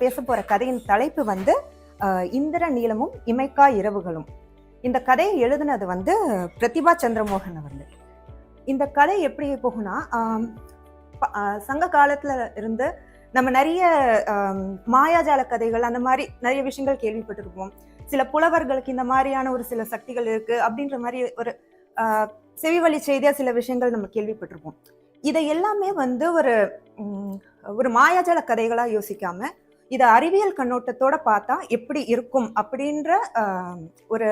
பேச போகிற கதையின் தலைப்பு வந்து இந்திர நீளமும் இமைக்கா இரவுகளும். இந்த கதையை எழுதுனது வந்து பிரதிபா சந்திரமோகன் அவர்கள். இந்த கதை எப்படி போகும்னா சங்க காலத்துல இருந்து நம்ம நிறைய மாயாஜால கதைகள் அந்த மாதிரி நிறைய விஷயங்கள் கேள்விப்பட்டிருப்போம். சில புலவர்களுக்கு இந்த மாதிரியான ஒரு சில சக்திகள் இருக்கு அப்படின்ற மாதிரி ஒரு செவிவழி செவி வழி செய்தியா சில விஷயங்கள் நம்ம கேள்விப்பட்டிருப்போம். இதை எல்லாமே வந்து ஒரு ஒரு மாயாஜால கதைகளா யோசிக்காம இதை அறிவியல் கண்ணோட்டத்தோட பார்த்தா எப்படி இருக்கும் அப்படின்ற ஒரு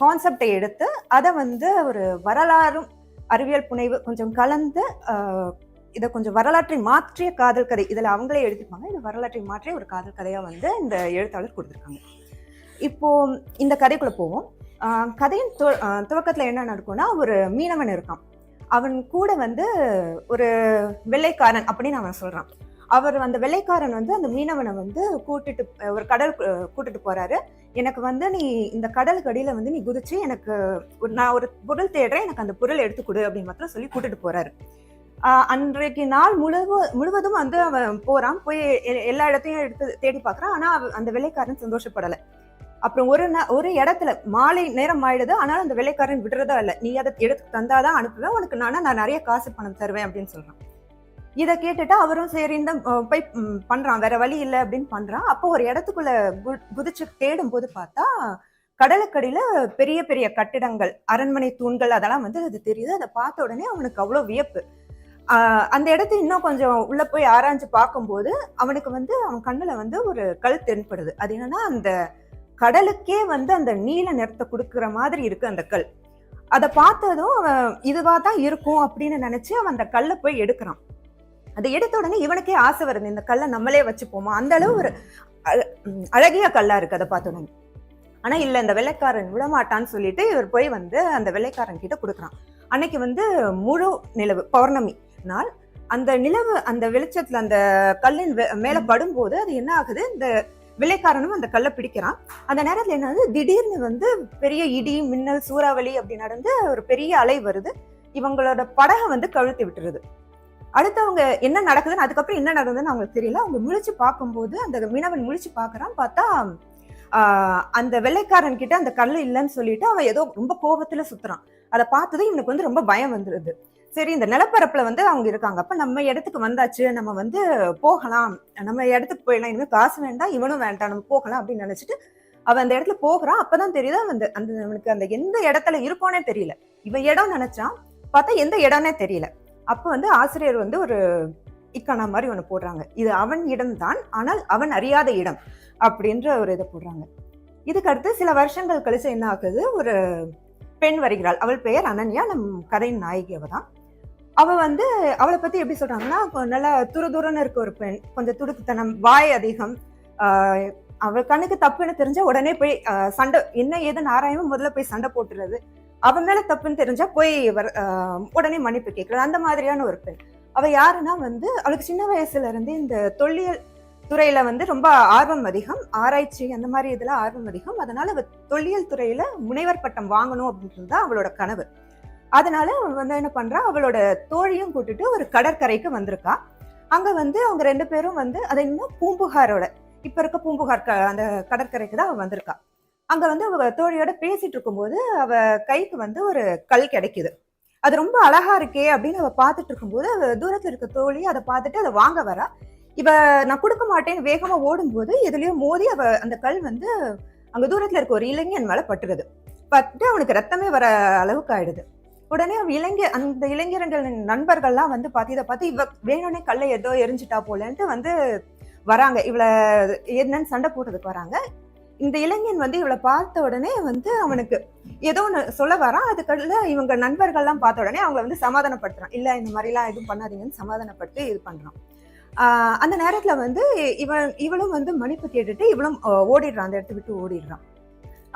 கான்செப்டை எடுத்து அதை வந்து ஒரு வரலாறும் அறிவியல் புனைவு கொஞ்சம் கலந்து இதை கொஞ்சம் வரலாற்றை மாற்றிய காதல் கதை இதில் அவங்களே எழுதிப்பாங்க இது வரலாற்றை மாற்றிய ஒரு காதல் கதையாக வந்து இந்த எழுத்தாளர் கொடுத்துருக்காங்க. இப்போ இந்த கதைக்குள்ளே போவோம். கதையின் து துவக்கத்தில் என்ன நடக்கும்னா ஒரு மீனவன் இருக்கான். அவன் கூட வந்து ஒரு வெள்ளைக்காரன் அப்படின்னு அவன் சொல்கிறான் அவர் அந்த வெள்ளைக்காரன் வந்து அந்த மீனவனை வந்து கூட்டிட்டு ஒரு கடல் கூட்டிட்டு போறாரு. எனக்கு வந்து நீ இந்த கடலுக்கு அடியில வந்து நீ குதிச்சு எனக்கு ஒரு- நான் ஒரு பொருள் தேடுறேன் எனக்கு அந்த பொருள் எடுத்து கொடு அப்படின்னு மாத்திரம் சொல்லி கூட்டிட்டு போறாரு. அன்றைக்கு நாள் முழுவ முழுவதும் வந்து அவன் போறான். போய் எ- எல்லா இடத்தையும் எடுத்து தேடி பார்க்கறான் ஆனா அந்த வெள்ளைக்காரன் சந்தோஷப்படலை. அப்புறம் ஒரு நா- ஒரு இடத்துல மாலை நேரம் ஆயிடுது. ஆனால் அந்த வெள்ளைக்காரன் விடுறதா இல்லை. நீ அதை எடுத்து தந்தாதான் அனுப்புவேன் உனக்கு நானா நான் நிறைய காசு பணம் தருவேன் அப்படின்னு சொல்றான். இதை கேட்டுட்டு அவரும் சரி இந்த போய் பண்ணுறான் பண்றான். வேற வழி இல்லை அப்படின்னு பண்றான். அப்போ ஒரு இடத்துக்குள்ள கு- குதிச்சு தேடும் போது பார்த்தா கடலுக்கடியில பெரிய பெரிய கட்டிடங்கள் அரண்மனை தூண்கள் அதெல்லாம் வந்து அது தெரியுது. அதை பார்த்த உடனே அவனுக்கு அவ்வளோ வியப்பு. அந்த இடத்த இன்னும் கொஞ்சம் உள்ள போய் ஆராய்ஞ்சு பார்க்கும்போது அவனுக்கு வந்து அவன் கண்ணுல வந்து ஒரு கல் தென்படுது. அது என்னன்னா அந்த கடலுக்கே வந்து அந்த நீல நிறத்தை கொடுக்குற மாதிரி இருக்கு அந்த கல். அதை பார்த்ததும் அவன் இதுவாக தான் இருக்கும் அப்படின்னு நினச்சி அவன் அந்த கல்லை போய் எடுக்கிறான். அதை எடுத்த உடனே இவனுக்கே ஆசை வருது இந்த கல்லை நம்மளே வச்சுப்போமா? அந்த அளவு ஒரு அழ- அழகிய கல்லா இருக்கு அதை பார்த்த உடனே. ஆனா இல்ல இந்த வெள்ளைக்காரன் விடமாட்டான்னு சொல்லிட்டு இவர் போய் வந்து அந்த வெள்ளைக்காரன் கிட்ட கொடுக்குறான். அன்னைக்கு வந்து முழு நிலவு பௌர்ணமி நாள் அந்த நிலவு அந்த வெளிச்சத்துல அந்த கல்லின் மேல படும்போது அது என்ன ஆகுது? இந்த விலைக்காரனும் அந்த கல்லை பிடிக்கிறான். அந்த நேரத்துல என்னது திடீர்னு வந்து பெரிய இடி மின்னல் சூறாவளி அப்படி நடந்து ஒரு பெரிய அலை வருது. இவங்களோட படகை வந்து கழுத்து விட்டுருது. அடுத்தவங்க என்ன நடக்குதுன்னு அதுக்கப்புறம் என்ன நடக்குதுன்னு அவங்களுக்கு தெரியல. அவங்க முழிச்சு பார்க்கும்போது அந்த மீனவன் முழிச்சு பார்க்கறான். பார்த்தா அந்த வெள்ளைக்காரன் கிட்ட அந்த கல் இல்லைன்னு சொல்லிட்டு அவன் ஏதோ ரொம்ப கோபத்துல சுத்துறான். அதை பார்த்ததும் இவனுக்கு வந்து ரொம்ப பயம் வந்துருது. சரி இந்த நிலப்பரப்புல வந்து அவங்க இருக்காங்க. அப்ப நம்ம இடத்துக்கு வந்தாச்சு. நம்ம வந்து போகலாம். நம்ம இடத்துக்கு போயிடலாம். இனிமேல் காசு வேண்டாம். இவனும் வேண்டாம். நம்ம போகலாம் அப்படின்னு நினைச்சிட்டு அவன் அந்த இடத்துல போகிறான். அப்பதான் தெரியுது அந்த அந்த அவனுக்கு அந்த எந்த இடத்துல இருக்கோன்னே தெரியல. இவன் இடம் நினைச்சான். பார்த்தா எந்த இடம்னே தெரியல. அப்போ வந்து ஆசிரியர் வந்து ஒரு இக்கானா மாதிரி ஒன்று போடுறாங்க. இது அவன் இடம்தான் ஆனால் அவன் அறியாத இடம் அப்படின்ற ஒரு இதை போடுறாங்க. இதுக்கு அடுத்து சில வருஷங்கள் கழிச்சு என்ன ஆகுது? ஒரு பெண் வருகிறாள். அவள் பெயர் அனன்யா நம் கதையின் நாயகி அவ தான். அவ வந்து அவளை பத்தி எப்படி சொல்றாங்கன்னா நல்லா துருதுருன்னு இருக்க ஒரு பெண். கொஞ்சம் துடுக்குத்தனம் வாய் அதிகம். அவள் கண்ணுக்கு தப்புன்னு தெரிஞ்ச உடனே போய் சண்டை என்ன ஏதுன்னு ஆராயமும் முதல்ல போய் சண்டை போட்டுறது. அவன் மேல தப்புன்னு தெரிஞ்சா போய் வர- உடனே மன்னிப்பு கேட்கறது. அந்த மாதிரியான ஒரு பெண். அவ யாருன்னா வந்து அவளுக்கு சின்ன வயசுல இருந்து இந்த தொல்லியல் துறையில வந்து ரொம்ப ஆர்வம் அதிகம் ஆராய்ச்சி அந்த மாதிரி இதுல ஆர்வம் அதிகம். அதனால அவ தொல்லியல் துறையில முனைவர் பட்டம் வாங்கணும் அப்படின்றது தான் அவளோட கனவு. அதனால அவள் வந்து என்ன பண்றா? அவளோட தோழியும் கூட்டிட்டு ஒரு கடற்கரைக்கு வந்திருக்கா. அங்க வந்து அவங்க ரெண்டு பேரும் வந்து அது இன்னும் பூம்புகாரோட இப்ப இருக்க பூம்புகார் க- அந்த கடற்கரைக்கு தான் அவ வந்திருக்கா. அங்க வந்து அவ தோழியோட பேசிட்டு இருக்கும்போது அவ கைக்கு வந்து ஒரு கல் கிடைக்குது. அது ரொம்ப அழகா இருக்கே அப்படின்னு அவ பார்த்துட்டு இருக்கும்போது அவ தூரத்துல இருக்க தோழி அதை பார்த்துட்டு அதை வாங்க வரா. இவ நான் கொடுக்க மாட்டேன்னு வேகமா ஓடும்போது எதுலயோ மோதி அவ அந்த கல் வந்து அங்க தூரத்துல இருக்க ஒரு இளைஞன் மேல பட்டுருது. பட்டு அவனுக்கு ரத்தமே வர அளவுக்கு ஆயிடுது. உடனே அவன் இளைஞர் அந்த இளைஞர்கள் நண்பர்கள்லாம் வந்து பார்த்து இதை பார்த்து இவ வேணும்னே கல்லை ஏதோ எரிஞ்சிட்டா போலன்ட்டு வந்து வராங்க. இவளை என்னன்னு சண்டை போட்டதுக்கு வராங்க. இந்த இளைஞன் வந்து இவளை பார்த்த உடனே வந்து அவனுக்கு ஏதோ ஒன்று சொல்ல வரான். அதுக்கடல இவங்க நண்பர்கள்லாம் பார்த்த உடனே அவங்கள வந்து சமாதானப்படுத்துறான். இல்லை இந்த மாதிரிலாம் எதுவும் பண்ணாதீங்கன்னு சமாதானப்படுத்தி இது பண்ணுறான் அந்த நேரத்தில் வந்து இவன் இவளும் வந்து மன்னிப்பு கேட்டுட்டு இவளும் ஓடிடுறான். அந்த இடத்த விட்டு ஓடிடுறான்.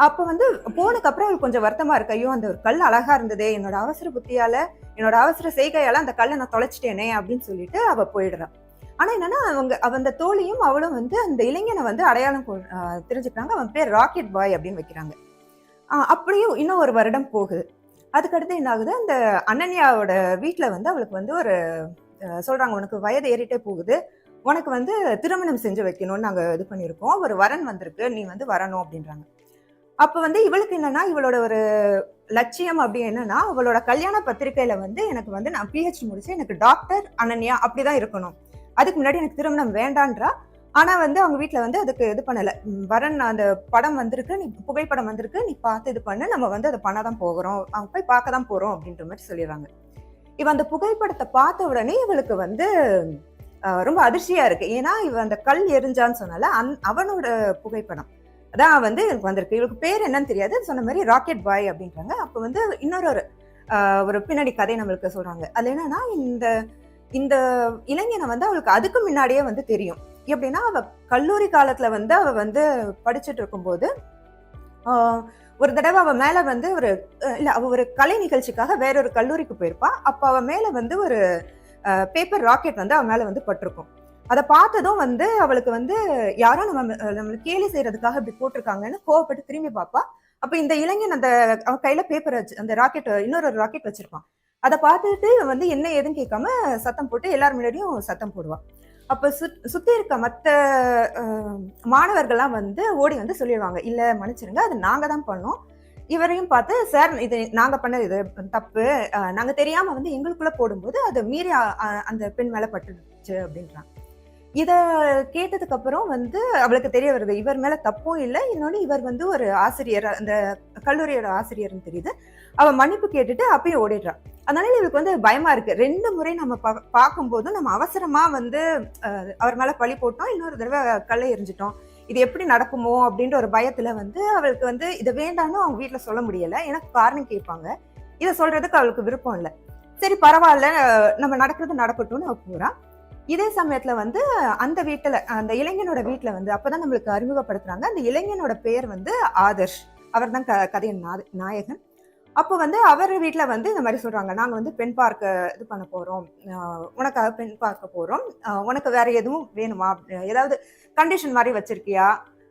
அப்போ வந்து போனதுக்கு அப்புறம் கொஞ்சம் வருத்தமாக இருக்கு. ஐயோ அந்த ஒரு கல் அழகாக இருந்ததே. என்னோட அவசர புத்தியால் என்னோட அவசர செய்கையால் அந்த கல்லை நான் தொலைச்சிட்டேனே அப்படின்னு சொல்லிட்டு அவள் போயிடுறான் ஆனால் என்னன்னா அவங்க அந்த தோழியும் அவளும் வந்து அந்த இளைஞனை வந்து அடையாளம் கொ- தெரிஞ்சுக்கிறாங்க. அவன் பேர் ராக்கெட் பாய் அப்படின்னு வைக்கிறாங்க. அப்படியும் இன்னும் ஒரு வருடம் போகுது. அதுக்கடுத்து என்ன ஆகுது? அந்த அனன்யாவோட வீட்டில் வந்து அவளுக்கு வந்து ஒரு சொல்கிறாங்க உனக்கு வயது ஏறிட்டே போகுது. உனக்கு வந்து திருமணம் செஞ்சு வைக்கணும்னு நாங்கள் இது பண்ணியிருக்கோம். ஒரு வரன் வந்திருக்கு. நீ வந்து வரணும் அப்படின்றாங்க. அப்போ வந்து இவளுக்கு என்னன்னா இவளோட ஒரு லட்சியம் அப்படி என்னன்னா அவளோட கல்யாண பத்திரிகையில வந்து எனக்கு வந்து நான் பிஹெச்டி முடிச்சு எனக்கு டாக்டர் அனன்யா அப்படிதான் இருக்கணும். அதுக்கு முன்னாடி எனக்கு திருமணம் வேண்டான்றா? ஆனா வந்து அவங்க வீட்டுல வந்து அதுக்கு இது பண்ணல. வரன் அந்த படம் வந்திருக்கு நீ புகைப்படம் வந்திருக்கு நீ பார்த்து இது பண்ண நம்ம வந்து அதை பண்ணாதான் போகிறோம். அவங்க போய் பார்க்க தான் போறோம் அப்படின்ற மாதிரி சொல்லிடுறாங்க. இவ அந்த புகைப்படத்தை பார்த்த உடனே இவளுக்கு வந்து ரொம்ப அதிர்ச்சியா இருக்கு. ஏன்னா இவ அந்த கல் எரிஞ்சான்னு சொன்னால அந் அவனோட புகைப்படம். அதான் வந்து எனக்கு வந்திருக்கு. இவளுக்கு பேர் என்னன்னு தெரியாது. சொன்ன மாதிரி ராக்கெட் பாய் அப்படின்றாங்க. அப்ப வந்து இன்னொரு ஒரு ஒரு பின்னாடி கதை நம்மளுக்கு சொல்றாங்க. அது என்னன்னா இந்த இந்த இளைஞனை வந்து அவளுக்கு அதுக்கு முன்னாடியே வந்து தெரியும். எப்படின்னா அவ கல்லூரி காலத்துல வந்து அவ வந்து படிச்சுட்டு இருக்கும்போது ஒரு தடவை அவ மேல வந்து ஒரு இல்ல அவ ஒரு கலை நிகழ்ச்சிக்காக வேற ஒரு கல்லூரிக்கு போயிருப்பா. அப்ப அவ மேல வந்து ஒரு பேப்பர் ராக்கெட் வந்து அவ மேல வந்து பட்டிருக்கும். அதை பார்த்ததும் வந்து அவளுக்கு வந்து யாரோ நம்ம நம்மளுக்கு கேலி செய்யறதுக்காக இப்படி போட்டிருக்காங்கன்னு கோவப்பட்டு திரும்பி பார்ப்பா. அப்ப இந்த இளைஞன் அந்த அவன் கையில பேப்பர் வச்சு அந்த ராக்கெட் இன்னொரு ராக்கெட் வச்சிருப்பான். அதை பார்த்துட்டு வந்து என்ன ஏதுன்னு கேட்காம சத்தம் போட்டு எல்லார் முன்னாடியும் சத்தம் போடுவான் அப்போ சுத்- சுற்றி இருக்க மற்ற மாணவர்கள்லாம் வந்து ஓடி வந்து சொல்லிடுவாங்க. இல்லை மன்னிச்சிருங்க அது நாங்கள் தான் பண்ணோம். இவரையும் பார்த்து சார் இது நாங்கள் பண்ணது இது தப்பு. நாங்கள் தெரியாமல் வந்து எங்களுக்குள்ளே போடும்போது அது மீறி அந்த பெண் மேலே பட்டுச்சு அப்படின்றாங்க இதை கேட்டதுக்கு அப்புறம் வந்து அவளுக்கு தெரிய வருது இவர் மேல தப்பும் இல்லை. இன்னொன்று இவர் வந்து ஒரு ஆசிரியர் அந்த கல்லூரியோட ஆசிரியர்னு தெரியுது. அவ மன்னிப்பு கேட்டுட்டு அப்பயே ஓடிடுறான் அதனால இவளுக்கு வந்து பயமா இருக்கு. ரெண்டு முறை நம்ம பார்க்கும்போது நம்ம அவசரமா வந்து அவர் மேல பழி போட்டோம். இன்னொரு தடவை கல்லை எரிஞ்சிட்டோம். இது எப்படி நடக்குமோ அப்படின்ற ஒரு பயத்துல வந்து அவளுக்கு வந்து இதை வேண்டாம்னு அவங்க வீட்டுல சொல்ல முடியல. எனக்கு காரணம் கேட்பாங்க. இதை சொல்றதுக்கு அவளுக்கு விருப்பம் இல்லை. சரி பரவாயில்ல. நம்ம நடக்கிறது நடக்கட்டும்னு அவ போறா. இதே சமயத்துல வந்து அந்த வீட்டுல அந்த இளைஞனோட வீட்டுல வந்து அப்பதான் நம்மளுக்கு அறிமுகப்படுத்துறாங்க. அந்த இளைஞனோட பெயர் வந்து ஆதர்ஷ். அவர் தான் கதையின் நாயகன். அப்போ வந்து அவர் வீட்டில் வந்து இந்த மாதிரி சொல்கிறாங்க நாங்கள் வந்து பெண் பார்க்க இது பண்ண போகிறோம் உனக்காக பெண் பார்க்க போகிறோம் உனக்கு வேற எதுவும் வேணுமா? ஏதாவது கண்டிஷன் மாதிரி வச்சிருக்கியா?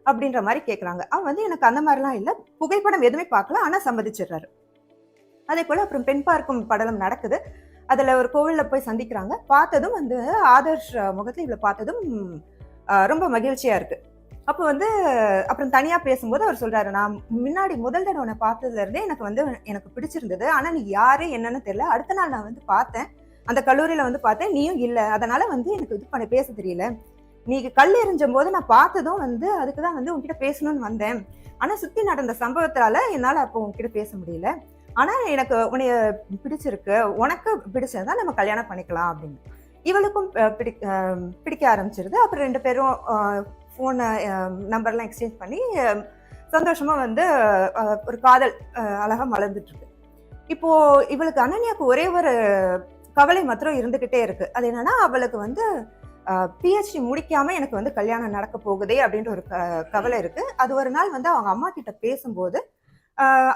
அப்படின்ற மாதிரி கேட்குறாங்க அவன் வந்து எனக்கு அந்த மாதிரிலாம் இல்லை. புகைப்படம் எதுவுமே பார்க்கல. ஆனால் சம்மதிச்சிடுறாரு. அதே போல் அப்புறம் பெண் பார்க்கும் படலம் நடக்குது. அதில் ஒரு கோவிலில் போய் சந்திக்கிறாங்க. பார்த்ததும் வந்து ஆதர்ஷ் முகத்தில் இவ்வளோ பார்த்ததும் ரொம்ப மகிழ்ச்சியாக இருக்குது அப்போ வந்து அப்புறம் தனியாக பேசும்போது அவர் சொல்கிறாரு நான் முன்னாடி முதல் தடவை உன்னை பார்த்ததுல இருந்தே எனக்கு வந்து எனக்கு பிடிச்சிருந்தது. ஆனால் நீ யாரு என்னன்னு தெரியல. அடுத்த நாள் நான் வந்து பார்த்தேன். அந்த கல்லூரியில் வந்து பார்த்தேன். நீயும் இல்லை. அதனால வந்து எனக்கு இது பண்ண பேச தெரியல. நீ கல் எறிஞ்ச போது நான் பார்த்ததும் வந்து அதுக்கு தான் வந்து உன்கிட்ட பேசணும்னு வந்தேன். ஆனால் சுற்றி நடந்த சம்பவத்தால் என்னால் அப்போ உன்கிட்ட பேச முடியல. ஆனால் எனக்கு உன்னைய பிடிச்சிருக்கு. உனக்கு பிடிச்சதா நம்ம கல்யாணம் பண்ணிக்கலாம் அப்படின்னு. இவளுக்கும் பிடி பிடிக்க ஆரம்பிச்சிருது. அப்புறம் ரெண்டு பேரும் ஃபோனை நம்பர்லாம் எக்ஸ்சேஞ்ச் பண்ணி சந்தோஷமாக வந்து ஒரு காதல் அழகாக மலர்ந்துட்டுருக்கு. இப்போது இவளுக்கு அனன்யாவுக்கு ஒரே ஒரு கவலை மாத்திரம் இருந்துக்கிட்டே இருக்குது அது என்னென்னா அவளுக்கு வந்து பிஹெச்டி முடிக்காமல் எனக்கு வந்து கல்யாணம் நடக்க போகுதே அப்படின்ற ஒரு க- கவலை இருக்குது அது ஒரு நாள் வந்து அவங்க அம்மா கிட்ட பேசும்போது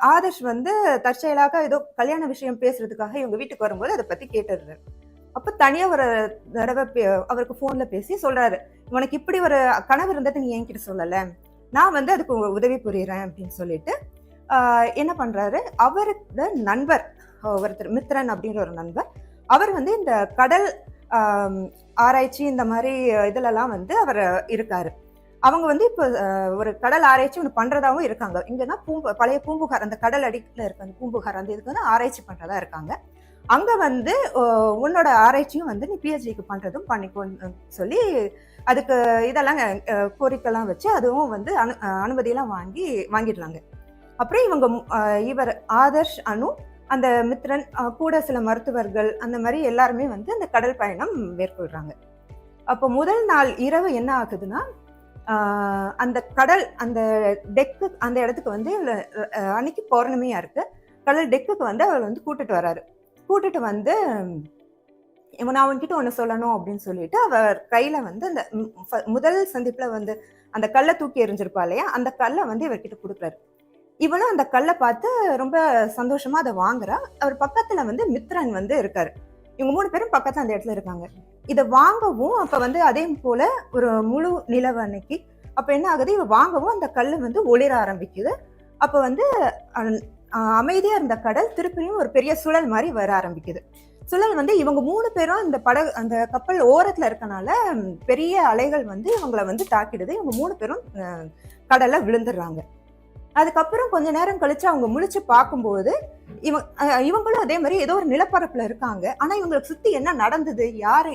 ஆதர்ஷ் வந்து தற்செயலாக ஏதோ கல்யாண விஷயம் பேசுறதுக்காக இவங்க வீட்டுக்கு வரும்போது அதை பற்றி கேட்டுடுறாரு. அப்போ தனியாக ஒரு தடவை பே- அவருக்கு ஃபோனில் பேசி சொல்கிறாரு உனக்கு இப்படி ஒரு கனவு இருந்தது நீ என்கிட்ட சொல்லலை. நான் வந்து அதுக்கு உதவி புரியுறேன் அப்படின்னு சொல்லிட்டு என்ன பண்ணுறாரு அவருக்கு நண்பர் ஒருத்தர் மித்ரன் அப்படின்ற ஒரு நண்பர் அவர் வந்து இந்த கடல் ஆராய்ச்சி இந்த மாதிரி இதுலலாம் வந்து அவர் இருக்காரு. அவங்க வந்து இப்போ ஒரு கடல் ஆராய்ச்சி ஒன்று பண்ணுறதாகவும் இருக்காங்க. இங்கன்னா பூம்பு பழைய பூம்புகார் அந்த கடல் அடிக்கில் இருக்க அந்த பூம்புகார் அந்த இதுக்கு வந்து ஆராய்ச்சி பண்ணுறதா இருக்காங்க. அங்கே வந்து உன்னோட ஆராய்ச்சியும் வந்து நீ பிஹெச்டிக்கு பண்ணுறதும் பண்ணிக்கோன்னு சொல்லி அதுக்கு இதெல்லாம் கோரிக்கைலாம் வச்சு அதுவும் வந்து அனு அனுமதியெல்லாம் வாங்கி வாங்கிடுறாங்க அப்புறம் இவங்க இவர் ஆதர்ஷ் அனு அந்த மித்ரன் கூட சில மருத்துவர்கள் அந்த மாதிரி எல்லாருமே வந்து அந்த கடல் பயணம் மேற்கொள்கிறாங்க அப்போ முதல் நாள் இரவு என்ன ஆகுதுன்னா அந்த கடல் அந்த டெக்கு அந்த இடத்துக்கு வந்து அன்னைக்கு பௌர்ணமியாக இருக்குது கடல் டெக்குக்கு வந்து அவர் வந்து கூட்டிட்டு வராரு. கூட்டிட்டு வந்து இவன் நான் ஒன்று சொல்லணும் அப்படின்னு சொல்லிட்டு அவர் கையில் வந்து அந்த முதல் சந்திப்பில் வந்து அந்த கல்லை தூக்கி எறிஞ்சிருப்பா இல்லையா? அந்த கல்லை வந்து இவர்கிட்ட கொடுக்குறாரு. இவனும் அந்த கல்லை பார்த்து ரொம்ப சந்தோஷமா அதை வாங்குறா. அவர் பக்கத்துல வந்து மித்ரன் வந்து இருக்காரு. இவங்க மூணு பேரும் பக்கத்துல அந்த இடத்துல இருக்காங்க. இதை வாங்கவும் அப்ப வந்து அதே போல ஒரு முழு நிலவு அன்னைக்கு அப்ப என்ன ஆகுது? இவ வாங்கவும் அந்த கல்லு வந்து ஒளிர ஆரம்பிக்குது. அப்ப வந்து அமைதியாக இருந்த கடல் திருப்பியும் ஒரு பெரிய சுழல் மாதிரி வர ஆரம்பிக்குது. சுழல் வந்து இவங்க மூணு பேரும் அந்த படகு அந்த கப்பல் ஓரத்தில் இருக்கனால பெரிய அலைகள் வந்து இவங்கள வந்து தாக்கிடுது. இவங்க மூணு பேரும் அஹ், கடல்ல விழுந்துடுறாங்க. அதுக்கப்புறம் கொஞ்ச நேரம் கழிச்சு அவங்க முழிச்சு பார்க்கும்போது இவங்க இவங்களும் அதே மாதிரி ஏதோ ஒரு நிலப்பரப்புல இருக்காங்க. ஆனா இவங்களுக்கு சுத்தி என்ன நடந்தது? யாரு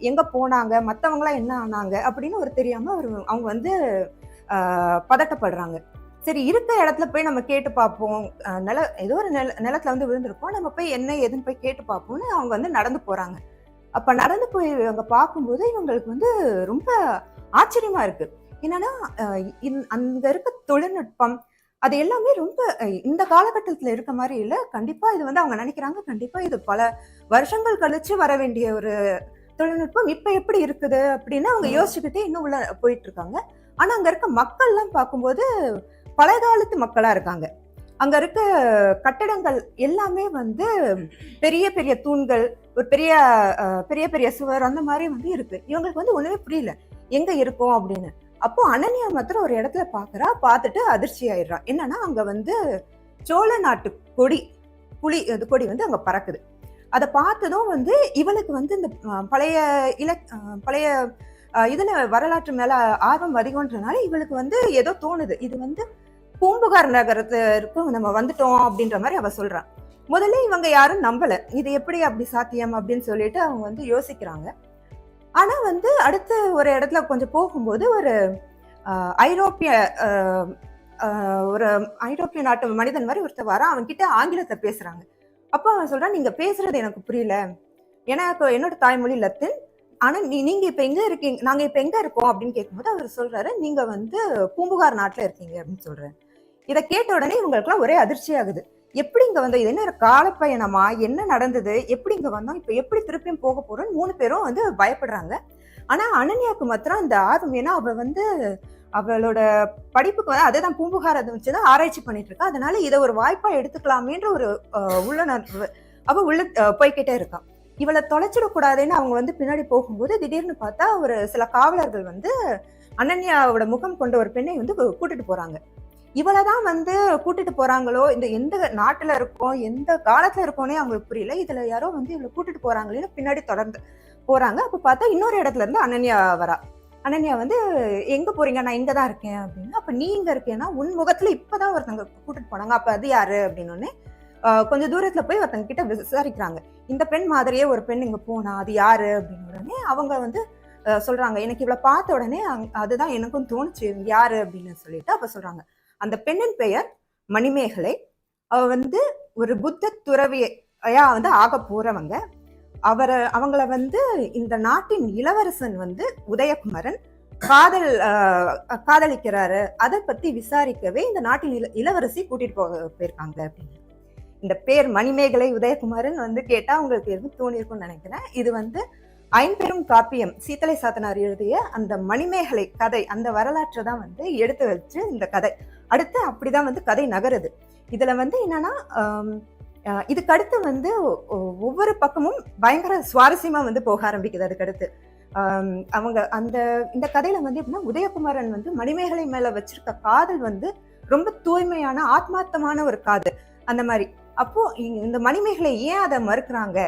எங்க போனாங்க? மத்தவங்களாம் என்ன ஆனாங்க? அப்படின்னு ஒரு தெரியாம ஒரு அவங்க வந்து பதட்டப்படுறாங்க. சரி இருக்க இடத்துல போய் நம்ம கேட்டு பார்ப்போம். நில ஏதோ ஒரு நில நிலத்துல வந்து விழுந்திருக்கோம். நம்ம போய் என்ன ஏதுன்னு போய் கேட்டு பார்ப்போம்னு அவங்க வந்து நடந்து போறாங்க. அப்ப நடந்து போய் அங்க பார்க்கும்போது இவங்களுக்கு வந்து ரொம்ப ஆச்சரியமா இருக்கு. என்னன்னா அங்க இருக்க தொழில்நுட்பம் அது எல்லாமே ரொம்ப இந்த காலகட்டத்துல இருக்க மாதிரி இல்ல. கண்டிப்பா இது வந்து அவங்க நினைக்கிறாங்க. கண்டிப்பா இது பல வருஷங்கள் கழிச்சு வர வேண்டிய ஒரு தொழில்நுட்பம். இப்ப எப்படி இருக்குது அப்படின்னு அவங்க யோசிச்சுக்கிட்டே இன்னும் உள்ள போயிட்டு இருக்காங்க. ஆனா அங்க இருக்க மக்கள்லாம் பார்க்கும்போது பழைய காலத்து மக்களா இருக்காங்க. அங்க இருக்க கட்டடங்கள் எல்லாமே வந்து பெரிய பெரிய தூண்கள் ஒரு பெரிய பெரிய பெரிய சுவர் அந்த மாதிரி வந்து இருக்கு. இவங்களுக்கு வந்து ஒண்ணுமே புரியல. எங்க இருக்கோம் அப்படின்னு. அப்போ அனன்யா மாத்திரம் ஒரு இடத்துல பாக்குறா பார்த்துட்டு அதிர்ச்சி ஆயிடுறா. என்னன்னா அங்க வந்து சோழ நாட்டு கொடி புலி அது கொடி வந்து அங்க பறக்குது. அதை பார்த்ததும் வந்து இவளுக்கு வந்து இந்த பழைய இல பழைய இதில் இதுல வரலாற்று மேல ஆர்வம் வதிகோன்றனால இவளுக்கு வந்து ஏதோ தோணுது. இது வந்து பூம்புகார் நகரத்திற்கு நம்ம வந்துட்டோம் அப்படின்ற மாதிரி அவ சொல்றான் முதல்ல இவங்க யாரும் நம்பல. இது எப்படி அப்படி சாத்தியம் அப்படின்னு சொல்லிட்டு அவங்க வந்து யோசிக்கிறாங்க. ஆனா வந்து அடுத்த ஒரு இடத்துல கொஞ்சம் போகும்போது ஒரு ஐரோப்பிய ஒரு ஐரோப்பிய நாட்டு மனிதன் மாதிரி ஒருத்தர் வரான் அவன் கிட்ட ஆங்கிலத்தை பேசுறாங்க. அப்போ அவன் சொல்றான் நீங்க பேசுறது எனக்கு புரியல. எனக்கு என்னோட தாய்மொழி லத்தின். ஆனா நீ நீங்க இப்ப எங்க இருக்கீங்க? நாங்க இப்ப எங்க இருக்கோம்? அப்படின்னு கேட்கும்போது அவர் சொல்றாரு நீங்க வந்து பூம்புகார் நாட்டுல இருக்கீங்க அப்படின்னு சொல்றேன் இதை கேட்ட உடனே இவங்களுக்குலாம் ஒரே அதிர்ச்சி ஆகுது. எப்படி இங்க வந்தோம் இது என்ன காலப்பயணமா? என்ன நடந்தது? எப்படி இங்க வந்தோம்? இப்ப எப்படி திருப்பியும் போக போறோம் மூணு பேரும் வந்து பயப்படுறாங்க. ஆனா அனன்யாவுக்கு மாத்திரம் அந்த ஆர்வம் ஏன்னா அவ வந்து அவளோட படிப்புக்கு வந்து அதே தான் பூம்புகார் அதை வச்சுதான் ஆராய்ச்சி பண்ணிட்டு இருக்கா. அதனால இதை ஒரு வாய்ப்பா எடுத்துக்கலாமேன்ற ஒரு உள்ளுணர்வு அவ உள்ள போய்கிட்டே இருக்கான் இவளை தொலைச்சிடக்கூடாதுன்னு அவங்க வந்து பின்னாடி போகும்போது திடீர்னு பார்த்தா ஒரு சில காவலர்கள் வந்து அனன்யாவோட முகம் கொண்ட ஒரு பெண்ணை வந்து கூட்டிட்டு போறாங்க. இவளை தான் வந்து கூட்டிட்டு போறாங்களோ? இந்த எந்த நாட்டுல இருக்கோம்? எந்த காலத்துல இருக்கோனே அவங்களுக்கு புரியல. இதுல யாரோ வந்து இவளை கூட்டிட்டு போறாங்களேன்னு பின்னாடி தொடர்ந்து போறாங்க. அப்ப பார்த்தா இன்னொரு இடத்துல இருந்து அனன்யா வரா. அனன்யா வந்து எங்க போறீங்க? நான் இங்க தான் இருக்கேன். அப்படின்னு. அப்ப நீ இங்க இருக்கேன்னா உன் முகத்துல இப்பதான் ஒருத்தங்க கூட்டிட்டு போனாங்க. அப்ப அது யாரு? அப்படின்னு கொஞ்சம் தூரத்துல போய் ஒருத்தங்க கிட்ட விசாரிக்கிறாங்க. இந்த பெண் மாதிரியே ஒரு பெண் இங்க போனா அது யாரு? அப்படின்னு உடனே அவங்க வந்து சொல்றாங்க எனக்கு இவ்வளவு பார்த்த உடனே அதுதான் எனக்கும் தோணுச்சு. யாரு? அப்படின்னு சொல்லிட்டு அப்ப சொல்றாங்க. அந்த பெண்ணின் பெயர் மணிமேகலை. அவ வந்து ஒரு புத்த துறவியா வந்து ஆக போறவங்க. அவரை அவங்கள வந்து இந்த நாட்டின் இளவரசன் வந்து உதயகுமரன். காதல் காதலிக்கிறாரு. அதை பத்தி விசாரிக்கவே இந்த நாட்டின் இள இளவரசி கூட்டிட்டு போக போயிருக்காங்க அப்படின்னு. இந்த பேர் மணிமேகலை உதயகுமாரன் வந்து கேட்டா உங்களுக்கு எதுவும் தோணியிருக்கும்னு நினைக்கிறேன். இது வந்து ஐம்பெரும் காப்பியம் சீத்தலை சாத்தனார் எழுதிய அந்த மணிமேகலை கதை அந்த வரலாற்றை தான் வந்து எடுத்து வச்சு இந்த கதை. அடுத்து அப்படிதான் வந்து கதை நகருது. இதுல வந்து என்னன்னா இதுக்கு அடுத்து வந்து ஒவ்வொரு பக்கமும் பயங்கர சுவாரஸ்யமா வந்து போக ஆரம்பிக்குது அதுக்கடுத்து. அவங்க அந்த இந்த கதையில வந்து எப்படின்னா உதயகுமாரன் வந்து மணிமேகலை மேல வச்சிருக்க காதல் வந்து ரொம்ப தூய்மையான ஆத்மார்த்தமான ஒரு காதல். அந்த மாதிரி. அப்போ இந்த மணிமேகலை ஏன் அதை மறுக்கிறாங்க?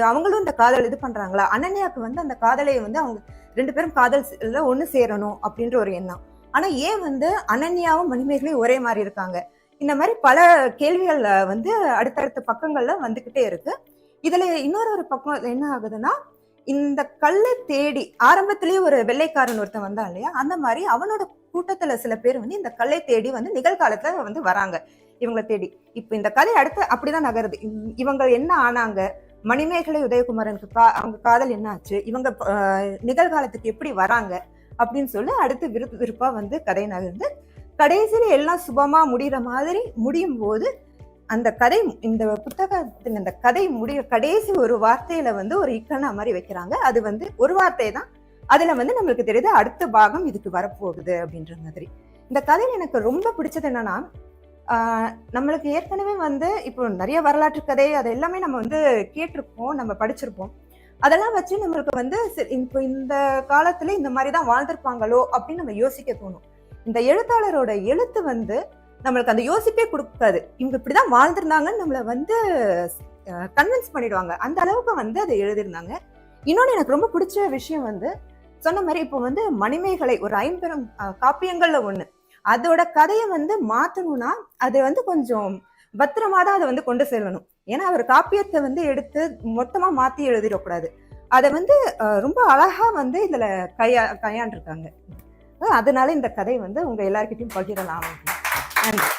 அவங்களும் இந்த காதல் இது பண்றாங்களா? அனன்யாக்கு வந்து அந்த காதலை வந்து அவங்க ரெண்டு பேரும் காதல் ஒன்று சேரணும் அப்படின்ற ஒரு எண்ணம். ஆனா ஏன் வந்து அனன்யாவும் மணிமேகலையும் ஒரே மாதிரி இருக்காங்க? இந்த மாதிரி பல கேள்விகள் வந்து அடுத்தடுத்த பக்கங்கள்ல வந்துகிட்டே இருக்கு. இதுல இன்னொரு ஒரு பக்கம் என்ன ஆகுதுன்னா இந்த கல்லை தேடி ஆரம்பத்திலேயே ஒரு வெள்ளைக்காரன் ஒருத்தன் வந்தான் இல்லையா? அந்த மாதிரி அவனோட கூட்டத்துல சில பேர் வந்து இந்த கல்லை தேடி வந்து நிகழ்காலத்துல வந்து வராங்க. இவங்களை தேடி. இப்ப இந்த கதை அடுத்து அப்படிதான் நகருது. இவங்க என்ன ஆனாங்க? மணிமேகலை உதயகுமாரனுக்கு கா அவங்க காதல் என்ன ஆச்சு இவங்க நிகழ்காலத்துக்கு எப்படி வராங்க? அப்படின்னு சொல்லி அடுத்து விருப்பு விருப்பாக வந்து கதை நகர்ந்து கடைசியில் எல்லாம் சுபமாக முடிகிற மாதிரி முடியும் போது அந்த கதை இந்த புத்தகத்தின் அந்த கதை முடிய கடைசி ஒரு வார்த்தையில வந்து ஒரு இக்கனா மாதிரி வைக்கிறாங்க. அது வந்து ஒரு வார்த்தை தான். அதுல வந்து நம்மளுக்கு தெரியுது அடுத்த பாகம் இதுக்கு வரப்போகுது அப்படின்ற மாதிரி. இந்த கதையில் எனக்கு ரொம்ப பிடிச்சது என்னன்னா நம்மளுக்கு ஏற்கனவே வந்து இப்போ நிறைய வரலாற்று கதை அது எல்லாமே நம்ம வந்து கேட்டிருப்போம் நம்ம படிச்சிருப்போம். அதெல்லாம் வச்சு நம்மளுக்கு வந்து இப்போ இந்த காலத்துல இந்த மாதிரி தான் வாழ்ந்திருப்பாங்களோ அப்படின்னு நம்ம யோசிக்க தோணும். இந்த எழுத்தாளரோட எழுத்து வந்து நம்மளுக்கு அந்த யோசிப்பே கொடுக்காது. இவங்க இப்படிதான் வாழ்ந்திருந்தாங்கன்னு நம்மளை வந்து கன்வின்ஸ் பண்ணிடுவாங்க. அந்த அளவுக்கு வந்து அதை எழுதியிருந்தாங்க. இன்னொன்று எனக்கு ரொம்ப பிடிச்ச விஷயம் வந்து சொன்ன மாதிரி இப்போ வந்து மணிமேகலை ஒரு ஐம்பெரும் காப்பியங்கள்ல ஒன்று அதோட கதையை வந்து மாற்றணும்னா அது வந்து கொஞ்சம் பத்திரமா தான் அதை வந்து கொண்டு செல்லணும். ஏன்னா அவர் காப்பியத்தை வந்து எடுத்து மொத்தமாக மாற்றி எழுதிடக்கூடாது. அதை வந்து ரொம்ப அழகா வந்து இதில் கையா கையாண்டிருக்காங்க. அதனால இந்த கதை வந்து உங்க எல்லார்கிட்டயும் பகிரலாம் நன்றி.